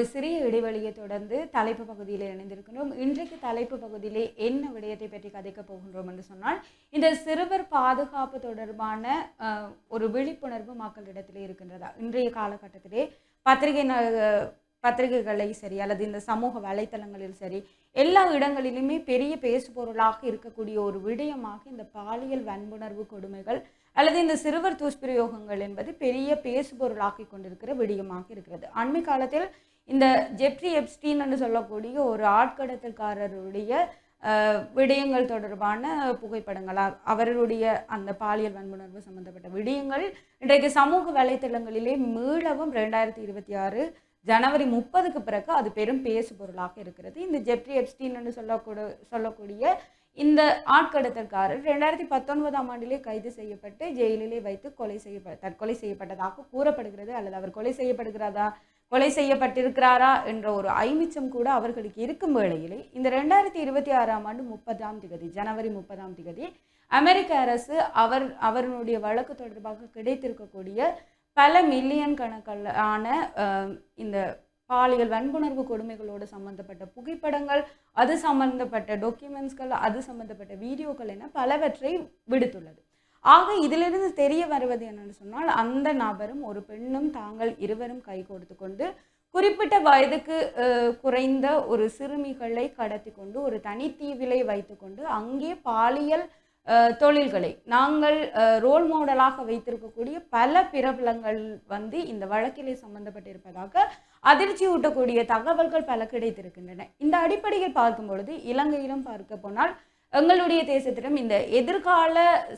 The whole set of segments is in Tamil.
ஒரு சிறிய இடைவெளியை தொடர்ந்து தலைப்பு பகுதியில் இணைந்திருக்கின்றோம். இன்றைக்கு தலைப்பு பகுதியிலே என்ன விடயத்தை பற்றி கதைக்க போகின்றோம் என்று சொன்னால் இந்த சிறுவர் பாதுகாப்பு தொடர்பான ஒரு விழிப்புணர்வு மக்களிடத்திலே இருக்கின்றதா? இன்றைய காலகட்டத்திலே பத்திரிகை ந- பத்திரிகைகளை சரி அல்லது இந்த சமூக வலைத்தளங்களில் சரி எல்லா இடங்களிலுமே பெரிய பேசுபொருளாக இருக்கக்கூடிய ஒரு விடயமாக இந்த பாலியல் வன்புணர்வு கொடுமைகள் அல்லது இந்த சிறுவர் துஷ்பிரயோகங்கள் என்பது பெரிய பேசுபொருளாக்கி கொண்டிருக்கிற விடயமாக இருக்கிறது. அண்மை காலத்தில் இந்த ஜெப்ரி எப்ஸ்டீன் என்று சொல்லக்கூடிய ஒரு ஆட்கடத்தல்காரருடைய விடயங்கள் தொடர்பான புகைப்படங்களாக அவருடைய அந்த பாலியல் வன்புணர்வு சம்பந்தப்பட்ட விடயங்கள் இன்றைக்கு சமூக வலைத்தளங்களிலே மீளவும் ரெண்டாயிரத்தி இருபத்தி ஆறு ஜனவரி முப்பதுக்கு பிறகு அது பெரும் பேசு பொருளாக இருக்கிறது. இந்த ஜெப்ரி எப்ஸ்டீன் என்று சொல்லக்கூட சொல்லக்கூடிய இந்த ஆட்கடத்தல்காரர் ரெண்டாயிரத்தி பத்தொன்பதாம் ஆண்டிலே கைது செய்யப்பட்டு ஜெயிலிலே வைத்து கொலை செய்யப்ப தற்கொலை செய்யப்பட்டதாக கூறப்படுகிறது. அல்லது அவர் கொலை செய்யப்படுகிறதா? கொலை செய்யப்பட்டிருக்கிறாரா என்ற ஒரு ஐமிச்சம் கூட அவர்களுக்கு இருக்கும் வேளையிலே இந்த ரெண்டாயிரத்தி இருபத்தி ஆறாம் ஆண்டு முப்பதாம் திகதி ஜனவரி முப்பதாம் திகதி அமெரிக்க அரசு அவர் அவருடைய வழக்கு தொடர்பாக கிடைத்திருக்கக்கூடிய பல மில்லியன் கணக்கான இந்த பாலியல் வன்புணர்வு கொடுமைகளோடு சம்பந்தப்பட்ட புகைப்படங்கள் அது சம்பந்தப்பட்ட டாக்குமெண்ட்ஸ்கள் அது சம்பந்தப்பட்ட வீடியோக்கள் என பலவற்றை விடுத்துள்ளது. ஆக இதிலிருந்து தெரிய வருவது என்னன்னு சொன்னால் அந்த நபரும் ஒரு பெண்ணும் தாங்கள் இருவரும் கை கொடுத்து கொண்டு குறிப்பிட்ட வயதுக்கு குறைந்த ஒரு சிறுமிகளை கடத்தி கொண்டு ஒரு தனித்தீவிலை வைத்துக்கொண்டு அங்கே பாலியல் தொழில்களை நாங்கள் ரோல் மாடலாக வைத்திருக்கக்கூடிய பல பிரபலங்கள் வந்து இந்த வழக்கிலே சம்பந்தப்பட்டிருப்பதாக அதிர்ச்சி ஊட்டக்கூடிய தகவல்கள் பல கிடைத்திருக்கின்றன. இந்த அடிப்படையில் பார்க்கும் பொழுது இலங்கையிலும் பார்க்க போனால் எங்களுடைய தேசத்திடம் இந்த எதிர்கால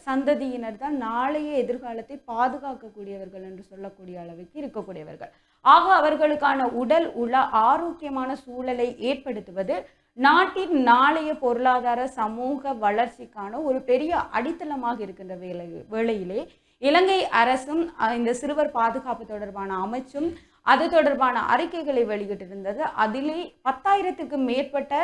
சந்ததியினர் தான் நாளைய எதிர்காலத்தை பாதுகாக்கக்கூடியவர்கள் என்று சொல்லக்கூடிய அளவுக்கு இருக்கக்கூடியவர்கள். ஆக அவர்களுக்கான உடல் உள ஆரோக்கியமான சூழலை ஏற்படுத்துவது நாட்டின் நாளைய பொருளாதார சமூக வளர்ச்சிக்கான ஒரு பெரிய அடித்தளமாக இருக்கின்ற வேலை வேளையிலே இலங்கை அரசும் இந்த சிறுவர் பாதுகாப்பு தொடர்பான அமைச்சும் அது தொடர்பான அறிக்கைகளை வெளியிட்டிருந்தது. அதிலே பத்தாயிரத்துக்கு மேற்பட்ட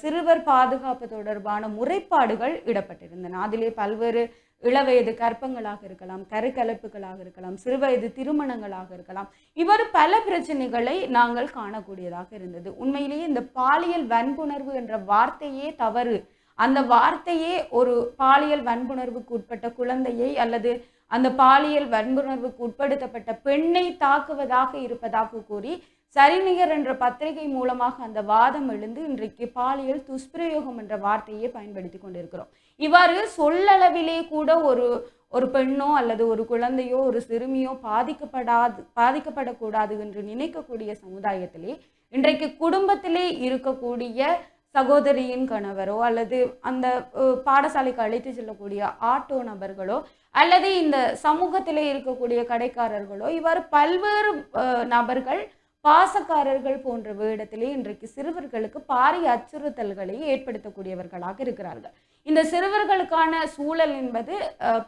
சிறுவர் பாதுகாப்பு தொடர்பான முறைப்பாடுகள் இடப்பட்டிருந்தன. அதிலே பல்வேறு இளவயது கற்பங்களாக இருக்கலாம் கருக்கலப்புகளாக இருக்கலாம் சிறுவயது திருமணங்களாக இருக்கலாம். இவ்வாறு பல பிரச்சனைகளை நாங்கள் காணக்கூடியதாக இருந்தது. உண்மையிலேயே இந்த பாலியல் வன்புணர்வு என்ற வார்த்தையே தவறு. அந்த வார்த்தையே ஒரு பாலியல் வன்புணர்வுக்கு உட்பட்ட குழந்தையை அல்லது அந்த பாலியல் வன்புணர்வுக்கு உட்படுத்தப்பட்ட பெண்ணை தாக்குவதாக இருப்பதாக கூறி சரிநிகர் என்ற பத்திரிகை மூலமாக அந்த வாதம் எழுந்து இன்றைக்கு பாலியல் துஷ்பிரயோகம் என்ற வார்த்தையை பயன்படுத்தி கொண்டிருக்கிறோம். இவ்வாறு சொல்லளவிலே கூட ஒரு ஒரு பெண்ணோ அல்லது ஒரு குழந்தையோ ஒரு சிறுமியோ பாதிக்கப்படாது பாதிக்கப்படக்கூடாது என்று நினைக்கக்கூடிய சமுதாயத்திலே இன்றைக்கு குடும்பத்திலே இருக்கக்கூடிய சகோதரியின் கணவரோ அல்லது அந்த பாடசாலைக்கு அழைத்து செல்லக்கூடிய ஆட்டோ நபர்களோ அல்லது இந்த சமூகத்திலே இருக்கக்கூடிய கடைக்காரர்களோ இவ்வாறு பல்வேறு நபர்கள் பாசக்காரர்கள் போன்ற வேடத்திலே இன்றைக்கு சிறுவர்களுக்கு பாரிய அச்சுறுத்தல்களை ஏற்படுத்தக்கூடியவர்களாக இருக்கிறார்கள். இந்த சிறுவர்களுக்கான சூழல் என்பது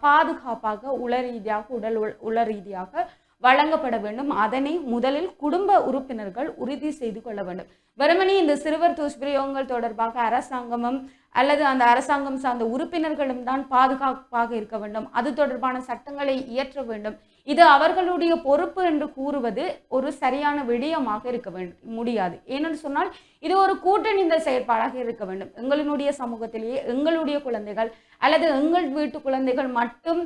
பாதுகாப்பாக உள ரீதியாக உடல் உள ரீதியாக வழங்கப்பட வேண்டும். அதனை முதலில் குடும்ப உறுப்பினர்கள் உறுதி செய்து கொள்ள வேண்டும். வெறுமனே இந்த சிறுவர் துஷ்பிரயோகங்கள் தொடர்பாக அரசாங்கமும் அல்லது அந்த அரசாங்கம் சார்ந்த உறுப்பினர்களும் தான் பாதுகாப்பாக இருக்க வேண்டும். அது தொடர்பான சட்டங்களை இயற்ற வேண்டும். இது அவர்களுடைய பொறுப்பு என்று கூறுவது ஒரு சரியான விடயமாக இருக்க வேண்டும் முடியாது. ஏனென்று சொன்னால் இது ஒரு கூட்டணிந்த செயற்பாடாக இருக்க வேண்டும். எங்களினுடைய சமூகத்திலேயே எங்களுடைய குழந்தைகள் அல்லது எங்கள் வீட்டு குழந்தைகள் மட்டும்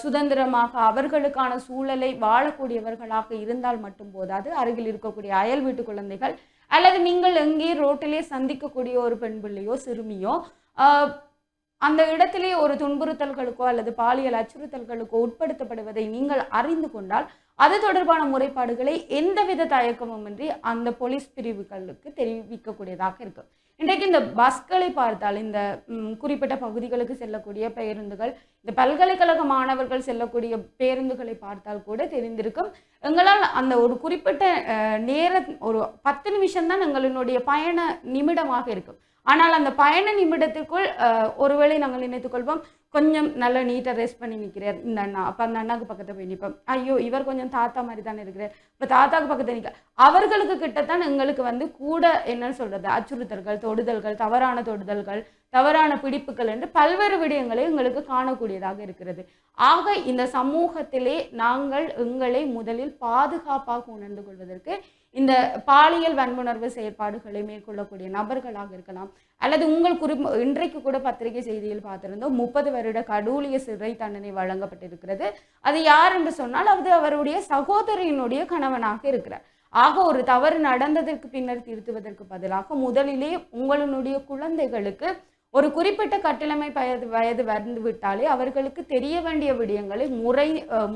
சுதந்திரமாக அவர்களுக்கான சூழலை வாழக்கூடியவர்களாக இருந்தால் மட்டும் போதாது. அருகில் இருக்கக்கூடிய அயல் வீட்டு குழந்தைகள் அல்லது நீங்கள் எங்கே ரோட்டிலே சந்திக்கக்கூடிய ஒரு பெண் பிள்ளையோ சிறுமியோ ஆஹ், அந்த இடத்திலே ஒரு துன்புறுத்தல்களுக்கோ அல்லது பாலியல் அச்சுறுத்தல்களுக்கோ உட்படுத்தப்படுவதை நீங்கள் அறிந்து கொண்டால் அது தொடர்பான முறைப்பாடுகளை எந்தவித தயக்கமுமின்றி அந்த போலீஸ் பிரிவுகளுக்கு தெரிவிக்கக்கூடியதாக இருக்கும். இன்றைக்கு இந்த பஸ்களை பார்த்தால் இந்த குறிப்பிட்ட பகுதிகளுக்கு செல்லக்கூடிய பேருந்துகள் இந்த பல்கலைக்கழக மாணவர்கள் செல்லக்கூடிய பேருந்துகளை பார்த்தால் கூட தெரிந்திருக்கும். எங்களால் அந்த ஒரு குறிப்பிட்ட நேர ஒரு பத்து நிமிஷம்தான் எங்களுடைய எங்களினுடைய பயண நிமிடமாக இருக்கும். ஆனால் அந்த பயண நிமிடத்திற்குள் ஒருவேளை நாங்கள் நினைத்துக்கொள்வோம் கொஞ்சம் நல்ல நீட்டாக ரெஸ்ட் பண்ணி நிற்கிறார் இந்த அண்ணா. அப்போ அந்த அண்ணாக்கு பக்கத்தில் போய் நிற்போம் ஐயோ இவர் கொஞ்சம் தாத்தா மாதிரி தானே இருக்கிறார். இப்போ தாத்தாவுக்கு பக்கத்தில் நிற்க அவர்களுக்கு கிட்டத்தான் எங்களுக்கு வந்து கூட என்ன சொல்றது அச்சுறுத்தல்கள் தொடுதல்கள் தவறான தொடுதல்கள் தவறான பிடிப்புகள் என்று பல்வேறு விடயங்களை எங்களுக்கு காணக்கூடியதாக இருக்கிறது. ஆக இந்த சமூகத்திலே நாங்கள் எங்களை முதலில் பாதுகாப்பாக உணர்ந்து கொள்வதற்கு இந்த பாலியல் வன்புணர்வு செயற்பாடுகளை மேற்கொள்ளக்கூடிய நபர்களாக இருக்கலாம். அல்லது உங்கள் குறி இன்றைக்கு கூட பத்திரிகை செய்தியில் பார்த்திருந்தோம் முப்பது வருட கடூலிய சிறை தண்டனை வழங்கப்பட்டிருக்கிறது. அது யார் என்று சொன்னால் அது அவருடைய சகோதரியினுடைய கணவனாக இருக்கிறார். ஆக ஒரு தவறு நடந்ததற்கு பின்னர் திருத்துவதற்கு பதிலாக முதலிலே உங்களுடைய குழந்தைகளுக்கு ஒரு குறிப்பிட்ட கட்டிலமை வயது வயது வந்து விட்டாலே அவர்களுக்கு தெரிய வேண்டிய விடயங்களை முறை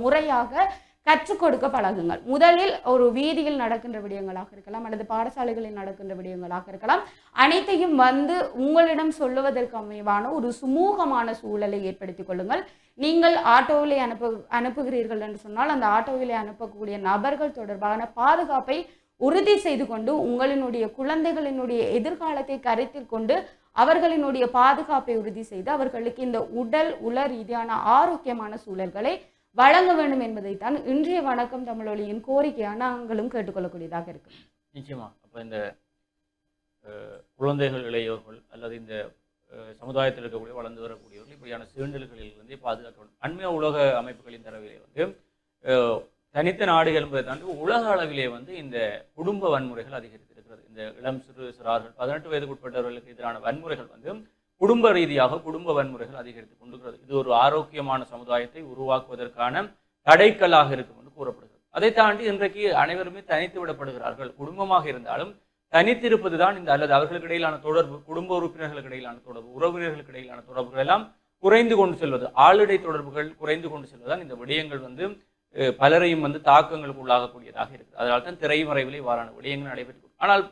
முறையாக கற்றுக் கொடுக்க பழகுங்கள். முதலில் ஒரு வீதியில் நடக்கின்ற விடயங்களாக இருக்கலாம் அல்லது பாடசாலைகளில் நடக்கின்ற விடயங்களாக இருக்கலாம். அனைத்தையும் வந்து உங்களிடம் சொல்லுவதற்கு அமைவான ஒரு சுமூகமான சூழலை ஏற்படுத்திக் கொள்ளுங்கள். நீங்கள் ஆட்டோவிலே அனுப்பு அனுப்புகிறீர்கள் என்று சொன்னால் அந்த ஆட்டோவிலே அனுப்பக்கூடிய நபர்கள் தொடர்பான பாதுகாப்பை உறுதி செய்து கொண்டு உங்களினுடைய குழந்தைகளினுடைய எதிர்காலத்தை கருத்தில் கொண்டு அவர்களினுடைய பாதுகாப்பை உறுதி செய்து அவர்களுக்கு இந்த உடல் உல ரீதியான ஆரோக்கியமான சூழல்களை வழங்க வேண்டும் என்பதைத்தான் இன்றைய வணக்கம் தமிழொலியின் கோரிக்கையாக நாங்களும் கேட்டுக்கொள்ளக்கூடியதாக இருக்கு. நிச்சயமா. அப்போ இந்த குழந்தைகள் இளையோர்கள் அல்லது இந்த சமுதாயத்தில் இருக்கக்கூடிய வளர்ந்து வரக்கூடியவர்கள் இப்படியான சீண்டல்களில் வந்து பாதுகாக்க வேண்டும் அண்மைய உலக அமைப்புகளின் தரவிலே வந்து தனித்த நாடுகள் என்பதை தாண்டி உலக அளவிலே வந்து இந்த குடும்ப வன்முறைகள் அதிகரித்திருக்கிறது. இந்த இளம் சிறு சிறார்கள் பதினெட்டு வயதுக்கு உட்பட்டவர்களுக்கு எதிரான வன்முறைகள் வந்து குடும்ப ரீதியாக குடும்ப வன்முறைகள் அதிகரித்து கொண்டுகிறது இது ஒரு ஆரோக்கியமான சமுதாயத்தை உருவாக்குவதற்கான தடைக்கல்லாக இருக்கும் என்று கூறப்படுகிறது. அதை தாண்டி இன்றைக்கு அனைவருமே தனித்து விடப்படுகிறார்கள். குடும்பமாக இருந்தாலும் தனித்திருப்பது தான் இந்த அல்லது அவர்களுக்கு இடையிலான தொடர்பு குடும்ப உறுப்பினர்களுக்கு இடையிலான தொடர்பு உறவினர்களுக்கு இடையிலான தொடர்புகள் எல்லாம் குறைந்து கொண்டு செல்வது ஆளுடை தொடர்புகள் குறைந்து கொண்டு செல்வதால் இந்த விடயங்கள் வந்து பலரையும் வந்து தாக்கங்களுக்கு உள்ளாகக்கூடியதாக இருக்குது. அதனால தான் திரைமறைவிலே இவ்வாறான விடயங்கள் நடைபெற்று ஆனால்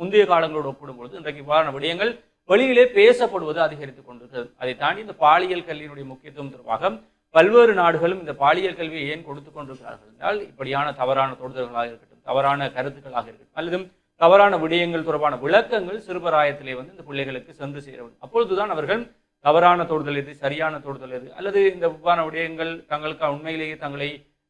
முந்தைய காலங்களோடு ஒப்பிடும்பொழுது இன்றைக்கு இவ்வாறான விடயங்கள் வெளியிலே பேசப்படுவது அதிகரித்துக் கொண்டிருக்கிறது. அதை தாண்டி இந்த பாலியல் கல்வியினுடைய முக்கியத்துவம் தொடர்பாக பல்வேறு நாடுகளும் இந்த பாலியல் கல்வியை ஏன் கொடுத்து கொண்டிருக்கிறார்கள் என்றால் இப்படியான தவறான தொடுதல்களாக இருக்கட்டும் தவறான கருத்துக்களாக இருக்கட்டும் அல்லது தவறான விடயங்கள் தொடர்பான விளக்கங்கள் சிறுபராயத்திலே வந்து இந்த பிள்ளைகளுக்கு சென்று சேர வேண்டும் அப்பொழுதுதான் அவர்கள் தவறான தொடுதல் எது சரியான தொடுதல் எது அல்லது இந்த விவான விடயங்கள் தங்களுக்கு உண்மையிலேயே தங்களை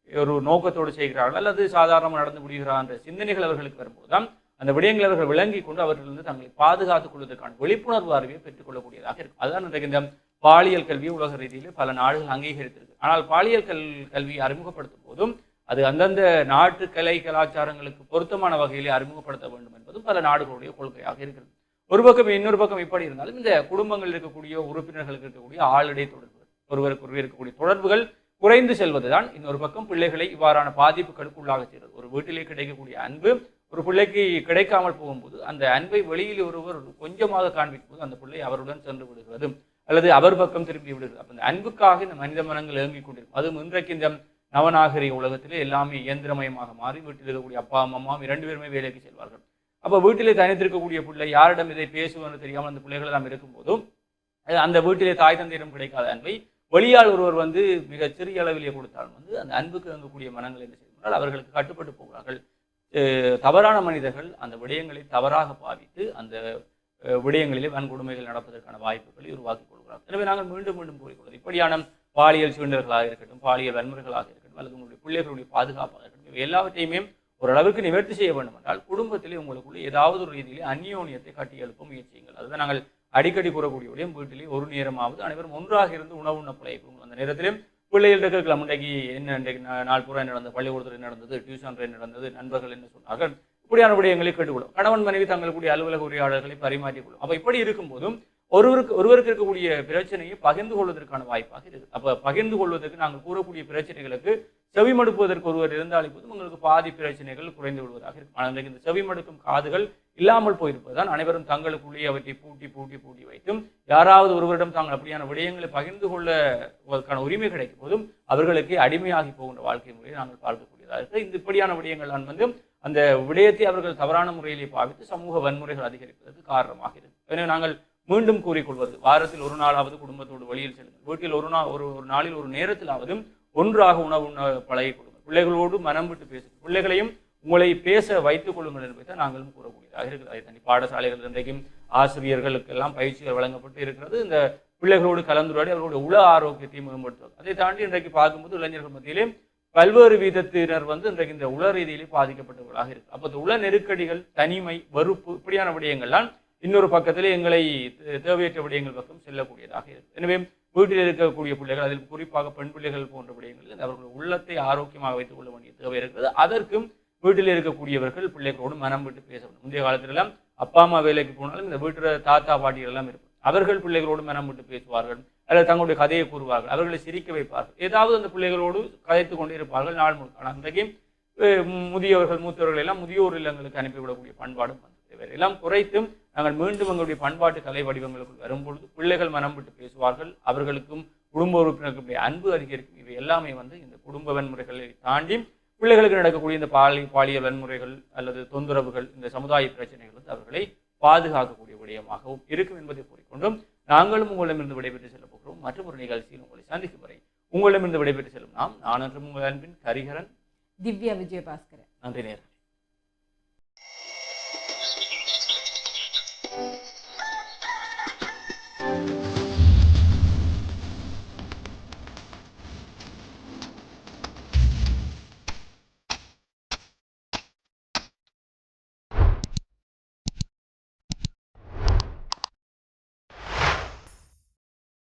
ஒரு நோக்கத்தோடு செய்கிறார்கள் அல்லது சாதாரணமாக நடந்து முடிகிறார் என்ற சிந்தனைகள் அவர்களுக்கு வரும்போது தான் அந்த விடயங்களை அவர்கள் விளங்கி கொண்டு அவர்களிருந்து தங்களை பாதுகாத்துக் கொள்வதற்கான விழிப்புணர்வு அறிவை பெற்றுக்கொள்ளக்கூடியதாக இருக்கும். அதுதான் இன்றைக்கு இந்த பாலியல் கல்வி உலக ரீதியில் பல நாடுகள் அங்கீகரித்திருக்கு. ஆனால் பாலியல் கல் கல்வியை அறிமுகப்படுத்தும் போதும் அது அந்தந்த நாட்டு கலை கலாச்சாரங்களுக்கு பொருத்தமான வகையிலே அறிமுகப்படுத்த வேண்டும் என்பதும் பல நாடுகளுடைய கொள்கையாக இருக்கிறது. ஒரு பக்கம் இன்னொரு பக்கம் இப்படி இருந்தாலும் இந்த குடும்பங்கள் இருக்கக்கூடிய உறுப்பினர்களுக்கு இருக்கக்கூடிய ஆளிடை தொடர்புகள் ஒருவருக்கு ஒருவர் இருக்கக்கூடிய தொடர்புகள் குறைந்து செல்வதுதான். இன்னொரு பக்கம் பிள்ளைகளை இவ்வாறான பாதிப்புகளுக்கு உள்ளாக செய்கிறது. ஒரு வீட்டிலே கிடைக்கக்கூடிய அன்பு ஒரு பிள்ளைக்கு கிடைக்காமல் போகும்போது அந்த அன்பை வெளியில் ஒருவர் கொஞ்சமாக காண்பிக்கும் போது அந்த பிள்ளை அவருடன் சென்று விடுகிறது. அல்லது அவர் பக்கம் திரும்பி விடுகிறது. அப்போ அந்த அன்புக்காக இந்த மனித மனங்கள் இயங்கிக் கொண்டிருக்கும். அதுவும் இன்றைக்கு இந்த நவநாகரிக உலகத்திலே எல்லாமே இயந்திரமயமாக மாறி வீட்டில் இருக்கக்கூடிய அப்பா அம்மா இரண்டு பேருமே வேலைக்கு செல்வார்கள். அப்போ வீட்டிலே தனித்திருக்கக்கூடிய பிள்ளை யாரிடம் இதை பேசுவோம்னு தெரியாமல் அந்த பிள்ளைகள் எல்லாம் இருக்கும்போதும் அந்த வீட்டிலே தாய் தந்தையிடம் கிடைக்காத அன்பை வெளியால் ஒருவர் வந்து மிக சிறிய அளவிலே கொடுத்தாலும் வந்து அந்த அன்புக்கு இயங்கக்கூடிய மனங்கள் என்ன செய்வார்கள் அவர்களுக்கு கட்டுப்பட்டு போகிறார்கள் தவறான மனிதர்கள் அந்த விடயங்களை தவறாக பாவித்து அந்த விடயங்களிலே வன்கொடுமைகள் நடப்பதற்கான வாய்ப்புகளை உருவாக்கிக் கொள்கிறார்கள் எனவே நாங்கள் மீண்டும் மீண்டும் கூறிக்கொள்வது இப்படியான பாலியல் சீண்டர்களாக இருக்கட்டும் பாலியல் வன்முறைகளாக இருக்கட்டும் அல்லது உங்களுடைய பிள்ளைகளுடைய பாதுகாப்பாக இருக்கட்டும் எல்லாவற்றையுமே ஓரளவுக்கு நிவர்த்தி செய்ய வேண்டும் என்றால் குடும்பத்திலே உங்களுக்குள்ள ஏதாவது ஒரு ரீதியிலே அந்நியோனியத்தை கட்டி எழுப்ப முயற்சியுங்கள். அதுதான் நாங்கள் அடிக்கடி கூறக்கூடிய வீட்டிலே ஒரு நேரமாவது அனைவரும் ஒன்றாக இருந்து உணவு உண்ண பழகிக்கொள்ளும் அந்த நேரத்திலும் பிள்ளைகள் இருக்கலாம். இன்றைக்கு என்ன இன்றைக்கு நாள் பூரா என்ன நடந்தது? பள்ளிக்கூடத்தில் என்ன நடந்தது? டியூஷன் என்ன நடந்தது? நண்பர்கள் என்ன சொன்னார்கள்? இப்படியான விடயங்களை கேட்டுக்கொள்ளும். கணவன் மனைவி தங்களுடைய அலுவலக உரையாடல்களை பரிமாற்றிக் அப்போ இப்படி இருக்கும்போதும் ஒருவருக்கு ஒருவருக்கு இருக்கக்கூடிய பிரச்சனையை பகிர்ந்து கொள்வதற்கான வாய்ப்பாக இருக்குது அப்போ பகிர்ந்து கொள்வதற்கு நாங்கள் கூறக்கூடிய பிரச்சனைகளுக்கு செவிமடுப்பதற்கு ஒருவர் இருந்தாலே போதும் உங்களுக்கு பாதி பிரச்சனைகள் குறைந்து விடுவதாக இருக்கும். ஆனால் இந்த செவிமடுக்கும் காதுகள் இல்லாமல் போயிருப்பதுதான் அனைவரும் தங்களுக்குள்ளேயே அவற்றை பூட்டி பூட்டி பூட்டி வைத்தும் யாராவது ஒருவரிடம் தாங்கள் அப்படியான விடயங்களை பகிர்ந்து கொள்ளவதற்கான உரிமை கிடைக்கும் போதும் அவர்களுக்கு அடிமையாகி போகின்ற வாழ்க்கை முறையை நாங்கள் பார்க்கக்கூடியதாக இருக்கு இந்த இப்படியான விடயங்கள் நான் வந்து அந்த விடயத்தை அவர்கள் தவறான முறையிலே பாவித்து சமூக வன்முறைகள் அதிகரிப்பதற்கு காரணமாக இருக்கு எனவே நாங்கள் மீண்டும் கூறிக்கொள்வது வாரத்தில் ஒரு நாளாவது குடும்பத்தோடு வெளியில் செல்லுங்கள். வீட்டில் ஒரு நாள் ஒரு ஒரு நாளில் ஒரு நேரத்திலாவது ஒன்றாக உணவு உண்ண பழகிக் பிள்ளைகளோடு மனம் விட்டு பேசுங்கள். பிள்ளைகளையும் உங்களை பேச வைத்துக் கொள்ளுங்கள் என்பதை நாங்களும் கூறக்கூடியதாக இருக்குது அதை தனி பாடசாலைகள் இன்றைக்கும் ஆசிரியர்களுக்கெல்லாம் பயிற்சிகள் வழங்கப்பட்டு இருக்கிறது. இந்த பிள்ளைகளோடு கலந்துரையாடி அவர்களுடைய உள ஆரோக்கியத்தை மேம்படுத்துவது. அதை தாண்டி இன்றைக்கு பார்க்கும்போது இளைஞர்கள் மத்தியிலே பல்வேறு விதத்தினர் வந்து இன்றைக்கு இந்த உள ரீதியிலே பாதிக்கப்பட்டவர்களாக இருக்கு அப்போ உள நெருக்கடிகள் தனிமை வறுப்பு இப்படியான விடயங்கள்லாம் இன்னொரு பக்கத்திலே எங்களை தே- தேவையற்ற விடயங்கள் பக்கம் செல்லக்கூடியதாக இருக்கு எனவே வீட்டில் இருக்கக்கூடிய பிள்ளைகள் அதில் குறிப்பாக பெண் பிள்ளைகள் போன்ற விடயங்களில் அவர்கள் உள்ளத்தை ஆரோக்கியமாக வைத்துக் கொள்ள வேண்டிய தேவை இருக்கிறது. அதற்கும் வீட்டில் இருக்கக்கூடியவர்கள் பிள்ளைகளோடு மனம் விட்டு பேச வேண்டும். முந்தைய காலத்திலெல்லாம் அப்பா அம்மா வேலைக்கு போனாலும் இந்த வீட்டில் தாத்தா பாட்டிகள் எல்லாம் இருப்பார் அவர்கள் பிள்ளைகளோடு மனம் விட்டு பேசுவார்கள் அல்லது தங்களுடைய கதையை கூறுவார்கள் அவர்களை சிரிக்க வைப்பார்கள். ஏதாவது அந்த பிள்ளைகளோடு கதைத்து கொண்டே இருப்பார்கள் நாள் முழுக்க. ஆனால் அன்றைக்கு முதியவர்கள் மூத்தவர்கள் எல்லாம் முதியோர் இல்லங்களுக்கு அனுப்பிவிடக்கூடிய பண்பாடும் வந்தது இவை எல்லாம் குறைத்தும் நாங்கள் மீண்டும் எங்களுடைய பண்பாட்டு கலை வடிவங்களுக்கு வரும்பொழுது பிள்ளைகள் மனம் விட்டு பேசுவார்கள் அவர்களுக்கும் குடும்ப உறுப்பினர்களுடைய அன்பு அதிகரிக்கும். இவை எல்லாமே வந்து இந்த குடும்ப வன்முறைகளை தாண்டி பிள்ளைகளுக்கு நடக்கக்கூடிய இந்த பாலி பாலியல் வன்முறைகள் அல்லது தொந்தரவுகள் இந்த சமுதாய பிரச்சனைகள் வந்து அவர்களை பாதுகாக்கக்கூடிய விடயமாகவும் இருக்கும் என்பதை கூறிக்கொண்டும் நாங்களும் உங்களிடமிருந்து விடைபெற்று செல்ல போகிறோம். மற்றும் ஒரு நிகழ்ச்சியில் உங்களை சந்திக்கும் வரை உங்களிடமிருந்து விடைபெற்று செல்லும் நாம் நானன்றும் உங்கள் அன்பின் கரிகரன். திவ்யா விஜயபாஸ்கரன். நன்றி நேரம்